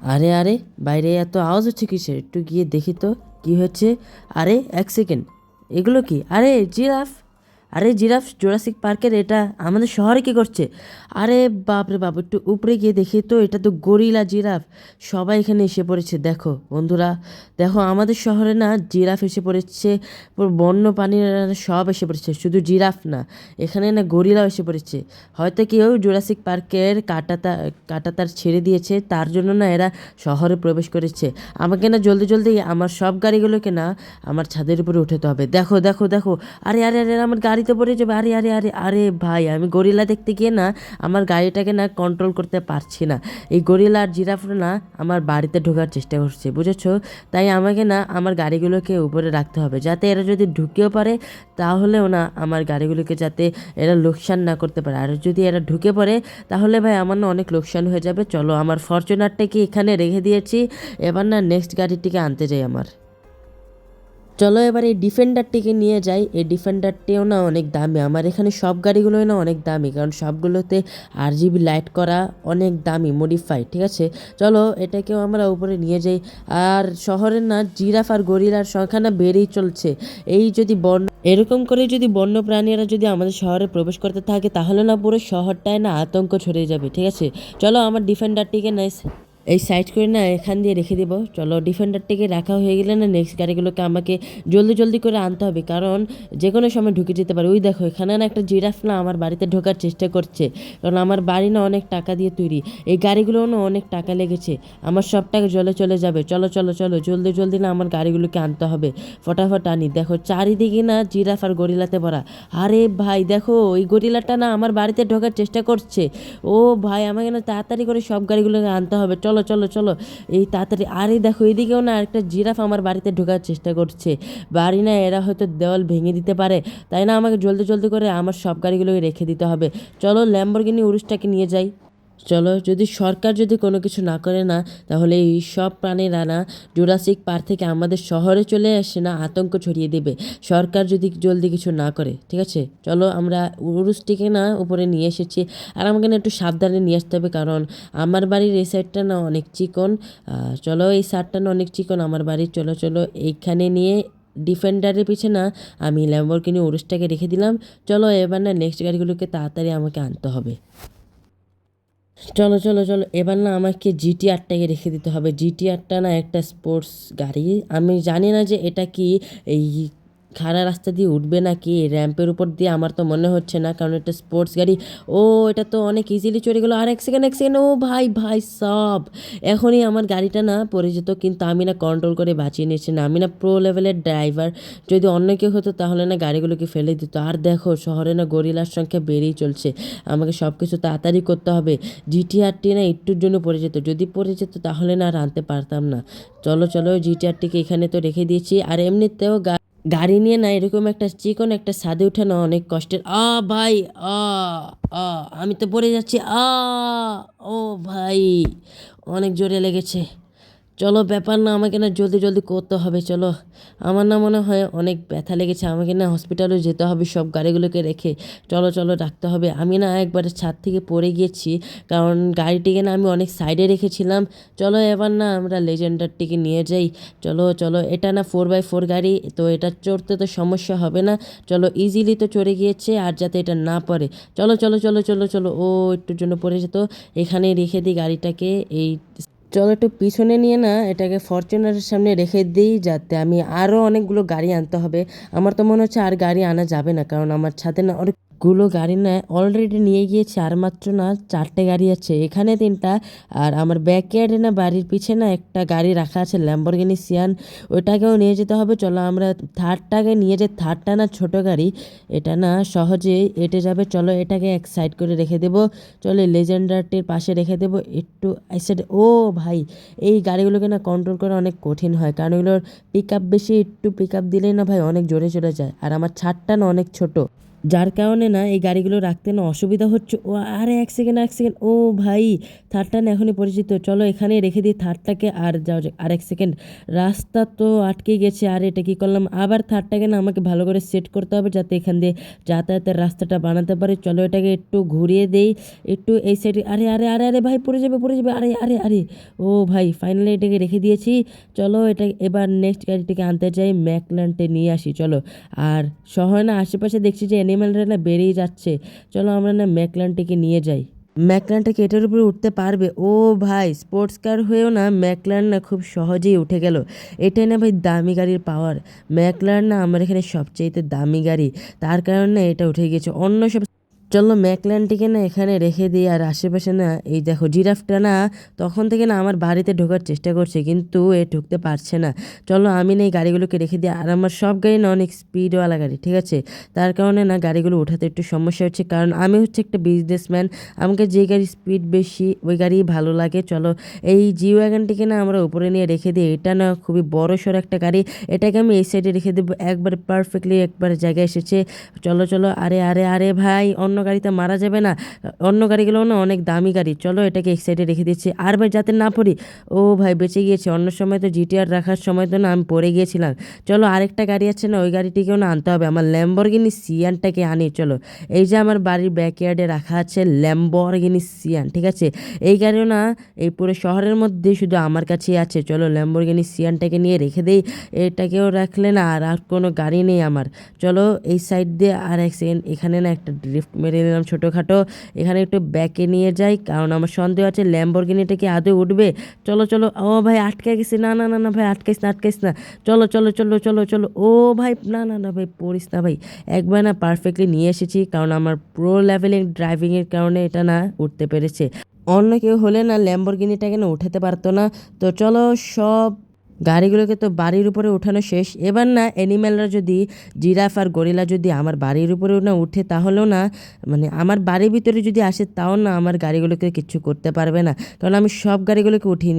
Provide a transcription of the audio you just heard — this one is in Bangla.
আরে আরে, বাইরে এত আওয়াজ হচ্ছে কিসের? একটু গিয়ে দেখি তো, কি হচ্ছে? আরে, এক সেকেন্ড। এগুলো কি? আরে, জিরাফ! আরে জিরাফ, জোরাসিক পার্কের এটা আমাদের শহরে কি করছে? আরে বাপরে বাপ, একটু উপরে গিয়ে দেখি তো, এটা তো গরিলা জিরাফ। সবাই এখানে এসে পড়েছে, দেখো বন্ধুরা। দেখো আমাদের শহরে না জিরাফ এসে পড়েছে বন্য প্রাণীরা সব এসে পড়েছে, শুধু জিরাফ না, এখানে না গরিলাও এসে পড়েছে। হয়তো কেউ জোরাসিক পার্কের কাটাতা, কাটাতার ছেড়ে দিয়েছে, তার জন্য না এরা শহরে প্রবেশ করেছে। আমাকে না জলদি জলদি আমার সব গাড়িগুলোকে না আমার ছাদের উপরে উঠাতে হবে। দেখো দেখো দেখো। আরে আরে আরে আমার গাড়িতে পড়ে যাবে, আরে আরে আরে আরে ভাই, আমি গরিলা দেখতে গিয়ে না আমার গাড়িটাকে না কন্ট্রোল করতে পারছি না। এই গরিলা আর জিরাফরা না আমার বাড়িতে ঢোকার চেষ্টা করছে, বুঝেছ? তাই আমাকে না আমার গাড়িগুলোকে উপরে রাখতে হবে, যাতে এরা যদি ঢুকেও পারে, তাহলেও না আমার গাড়িগুলোকে যাতে এরা লোকসান না করতে পারে। আর যদি এরা ঢুকে পড়ে, তাহলে ভাই আমার না অনেক লোকসান হয়ে যাবে। চলো, আমার ফরচুনারটাকে এখানে রেখে দিয়েছি। এবার না নেক্সট গাড়িটিকে আনতে যাই আমার। চলো এবার এই ডিফেন্ডারটিকে নিয়ে যাই। এই ডিফেন্ডারটিও না অনেক দামি। আমার এখানে সব গাড়িগুলোই না অনেক দামি। কারণ সবগুলোতে আর জিবি লাইট করা অনেক দামি মডিফাই ঠিক আছে? চলো এটাকেও আমরা উপরে নিয়ে যাই। আর শহরের না জিরাফ আর গরিলার সংখ্যা না বেড়েই চলছে। এই যদি বন্য, এরকম করে যদি বন্য প্রাণীরা যদি আমাদের শহরে প্রবেশ করতে থাকে, তাহলে না পুরো শহরটায় না আতঙ্ক ছড়িয়ে যাবে, ঠিক আছে? চলো আমার ডিফেন্ডারটিকে না এই সাইড করে না এখান দিয়ে রেখে দেবো। চলো ডিফেন্ডারটিকে রাখা হয়ে গেলে না নেক্সট গাড়িগুলোকে আমাকে জলদি জলদি করে আনতে হবে। কারণ যে কোনো সময় ঢুকে যেতে পারে। ওই দেখো, এখানে না একটা জিরাফ না আমার বাড়িতে ঢোকার চেষ্টা করছে। কারণ আমার বাড়ি না অনেক টাকা দিয়ে তৈরি। এই গাড়িগুলোও না অনেক টাকা লেগেছে। আমার সব টাকা জলে চলে যাবে। চলো চলো চলো, জলদি জলদি না আমার গাড়িগুলোকে আনতে হবে। ফটাফট আনি। দেখো, চারিদিকে না জিরাফ আর গরিলাতে ভরা। আরে ভাই, দেখো, ওই গরিলাটা না আমার বাড়িতে ঢোকার চেষ্টা করছে। ও ভাই, আমাকে না তাড়াতাড়ি করে সব গাড়িগুলোকে আনতে হবে। চলো চলো চলো চলো। এই তাড়াতাড়ি, আরে দেখো, এদিকেও না একটা জিরাফ আমার বাড়িতে ঢোকার চেষ্টা করছে। বাড়ি না এরা হয়তো দেওয়াল ভেঙে দিতে পারে। তাই না আমাকে জলদি জলদি করে আমার সব গাড়িগুলোকে রেখে দিতে হবে। চলো ল্যাম্বরগিনি উরুসটাকে নিয়ে যাই। চলো, যদি সরকার যদি কোনো কিছু না করে না, তাহলে এই সব প্রাণীরা না জুরাসিক পার থেকে আমাদের শহরে চলে আসে না, আতঙ্ক ছড়িয়ে দেবে। সরকার যদি জলদি কিছু না করে, ঠিক আছে? চলো, আমরা উরুসটিকে না উপরে নিয়ে এসেছি। আর আমাকে না একটু সাবধানে নিয়ে আসতে হবে, কারণ আমার বাড়ির এই সাইডটা না অনেক চিকন। চলো, এই সাইডটা না অনেক চিকন আমার বাড়ির। চলো চলো, এইখানে নিয়ে ডিফেন্ডারের পিছে না আমি ল্যাম্বরগিনি উরুসটাকে রেখে দিলাম। চলো, এবার না নেক্সট গাড়িগুলোকে তাড়াতাড়ি আমাকে আনতে হবে। চলো চলো চলো। এবার না আমাকে জিটি আটটাকে রেখে দিতে হবে। জিটি আটটা না একটা স্পোর্টস গাড়ি। আমি জানি না যে এটা কি এই খাড়া রাস্তা দিয়ে উঠবে নাকি? র্যাম্পের উপর দিয়ে আমার তো মনে হচ্ছে না, কারণ এটা স্পোর্টস গাড়ি। ও, এটা তো অনেক ইজিলি চলে গেলো। আর এক সেকেন্ড এক সেকেন্ড ও ভাই ভাই, সব। এখনই আমার গাড়িটা না পড়ে যেত কিন্তু আমি না কন্ট্রোল করে বাঁচিয়ে নিয়েছি না। আমি না প্রো লেভেলের ড্রাইভার যদি অন্য কেউ হতো, তাহলে না গাড়িগুলোকে ফেলে দিত। আর দেখো, শহরে না গরিলার সংখ্যা বেড়েই চলছে। আমাকে সব কিছু তাড়াতাড়ি করতে হবে। জিটিআরটি না একটুর জন্য পড়ে যেত যদি পড়ে যেত তাহলে না আর আনতে পারতাম না। চলো চলো জিটিআরটিকে এখানে তো রেখে দিয়েছি। আর এমনিতেও গাড়ি নিয়ে না এরকম একটা চিকন একটা সাদে উঠানো অনেক কষ্টের। আ ভাই, আ আ, আমি তো পড়ে যাচ্ছি, আ, ও ভাই, অনেক জোরে লেগেছে। চলো ব্যাপার না, আমাকে না জলদি জলদি করতে হবে, চলো। আমার না মনে হয় অনেক ব্যথা লেগেছে, আমাকে না হসপিটালে যেতে হবে, সব গাড়িগুলোকে রেখে। চলো চলো রাখতে হবে। আমি না একবার ছাদ থেকে পড়ে গিয়েছি, কারণ গাড়িটিকে না আমি অনেক সাইডে রেখেছিলাম। চলো, এবার না আমরা লেজেন্ডারটিকে নিয়ে যাই। চলো চলো, এটা না ফোর বাই ফোর গাড়ি, তো এটা চড়তে তো সমস্যা হবে না। চলো ইজিলি তো চড়ে গিয়েছে, আর যাতে এটা না পড়ে। চলো চলো চলো চলো চলো, ও একটুর জন্য পড়ে যেত। এখানে রেখে দিই গাড়িটাকে, এই চলো একটু পিছনে নিয়ে না এটাকে ফরচুনারের সামনে রেখে দিই, যাতে আমি আরও অনেকগুলো গাড়ি আনতে হবে। আমার তো মনে হচ্ছে আর গাড়ি আনা যাবে না, কারণ আমার ছাদে না অনেকগুলো গাড়ি না অলরেডি নিয়ে গিয়েছে, আর মাত্র না চারটে গাড়ি আছে। এখানে তিনটা, আর আমার ব্যাকয়ার্ডে না বাড়ির পিছে না একটা গাড়ি রাখা আছে ল্যাম্বরগিনি সিয়ান ওইটাকেও নিয়ে যেতে হবে। চলো আমরা থার্ডটাকে নিয়ে যে থার্ডটা না ছোট গাড়ি, এটা না সহজে এটে যাবে। চলো এটাকে এক সাইড করে রেখে দেবো। চলো লেজেন্ডারটির পাশে রেখে দেবো। একটু এই সাইডে ও ভাই, এই গাড়িগুলোকে না কন্ট্রোল করা অনেক কঠিন হয়। কারণ এগুলোর পিক আপ বেশি, একটু পিক আপ দিলেই না ভাই অনেক জোরে চলে যায়। আর আমার ছাদটা না অনেক ছোট। যার কারণে না এই গাড়িগুলো রাখতে না অসুবিধা হচ্ছে। ও আরে এক সেকেন্ড এক সেকেন্ড ও ভাই থার্ডটা না এখনই পরিচিত। চলো এখানে রেখে দিই থার্ডটাকে আর যাও যাক, আর এক সেকেন্ড রাস্তা তো আটকে গেছে। আর এটা কী করলাম? আবার থার্ডটাকে না আমাকে ভালো করে সেট করতে হবে যাতে এখান দিয়ে যাতায়াতের রাস্তাটা বানাতে পারে। চলো এটাকে একটু ঘুরিয়ে দেই। একটু এই সাইডে আরে আরে আরে আরে ভাই পড়ে যাবে পড়ে যাবে। আরে আরে আরে। ও ভাই ফাইনালি এটাকে রেখে দিয়েছি। চলো এটা এবার নেক্সট গাড়িটাকে আনতে চাই ম্যাকল্যান্ডে নিয়ে আসি চলো। আর শহরে না আশেপাশে দেখছি যে অ্যানিম্যালরা না বেড়েই যাচ্ছে। চলো আমরা না ম্যাকল্যান্ডটিকে নিয়ে যাই। ম্যাকল্যান্ডটাকে কেটের উপরে উঠতে পারবে? ও ভাই স্পোর্টস কার হয়েও না ম্যাকল্যান্ড না খুব সহজেই উঠে গেল। এটাই না ভাই দামি গাড়ির পাওয়ার ম্যাকল্যান্ড না আমার এখানে সবচেয়েতে দামি গাড়ি। তার কারণে এটা উঠে গেছে। অন্য সব চলো ম্যাকল্যান্ডটিকে না এখানে রেখে দিই আর আশেপাশে না এই দেখো জিরাফটা না তখন থেকে না আমার বাড়িতে ঢোকার চেষ্টা করছে কিন্তু এ ঢুকতে পারছে না। চলো আমি না এই গাড়িগুলোকে রেখে দিই আর আমার সব গাড়ি না অনেক স্পিডওয়ালা গাড়ি, ঠিক আছে? তার কারণে না গাড়িগুলো ওঠাতে একটু সমস্যা হচ্ছে কারণ আমি হচ্ছে একটা বিজনেসম্যান আমাকে যে গাড়ি স্পিড বেশি ওই গাড়ি ভালো লাগে। চলো এই জি ওয়াগানটিকে না আমরা উপরে নিয়ে রেখে দিই। এটা না খুবই বড় সড়ো একটা গাড়ি, এটাকে আমি এই সাইডে রেখে দেবো। একবার পারফেক্টলি একবার জায়গায় এসেছে। চলো চলো, আরে আরে আরে ভাই, অন্য গাড়িতে মারা যাবে না, অন্য গাড়িগুলো না অনেক দামি গাড়ি। চলো এটাকে এক সাইডে রেখে দিচ্ছি। আর ভাই যাতে না পড়ি, ও ভাই বেঁচে গিয়েছে। অন্য সময় তো জিটিআর রাখার সময় তো না আমি পড়ে গিয়েছিলাম। চলো আরেকটা গাড়ি আছে না, ওই গাড়িটিকেও না আনতে হবে। আমার ল্যাম্বরগিনি সিয়ানটাকে আনি, চলো। এই যে আমার বাড়ির ব্যাকয়ার্ডে রাখা আছে ল্যাম্বরগিনি সিয়ান ঠিক আছে? এই গাড়িও না এই পুরো শহরের মধ্যে শুধু আমার কাছেই আছে। চলো ল্যাম্বরগিনি সিয়ানটাকে নিয়ে রেখে দেই। এটাকেও রাখলে না আর আর কোনো গাড়ি নেই আমার। চলো এই সাইড দিয়ে আর এক সেকেন্ড এখানে না একটা ড্রিফট মেরে নিলাম ছোটোখাটো। এখানে একটু ব্যাকে নিয়ে যাই, কারণ আমার সন্দেহ আছে ল্যাম্বরগিনিটা কি আদৌ উঠবে? চলো চলো। ও ভাই আটকে গেছে না না না না ভাই, আটকাইস না আটকাইস না। চলো চলো চলো চলো চলো। ও ভাই, না না না ভাই, পড়িস না ভাই। একবার না পারফেক্টলি নিয়ে এসেছি, কারণ আমার প্রো লেভেলিং ড্রাইভিংয়ের কারণে এটা না উঠতে পেরেছে। অন্য কেউ হলে না ল্যাম্বরগিনিটাকে কেন উঠাতে পারতো না। তো চলো, সব গাড়িগুলোকে তো বাড়ির উপরে উঠানো শেষ। এবার না অ্যানিম্যালরা যদি জিরাফ আর গরিলা যদি আমার বাড়ির উপরে না উঠে, তাহলেও না মানে আমার বাড়ির ভিতরে যদি আসে, তাও না আমার গাড়িগুলোকে কিছু করতে পারবে না। কারণ আমি সব গাড়িগুলোকে উঠিয়ে নিই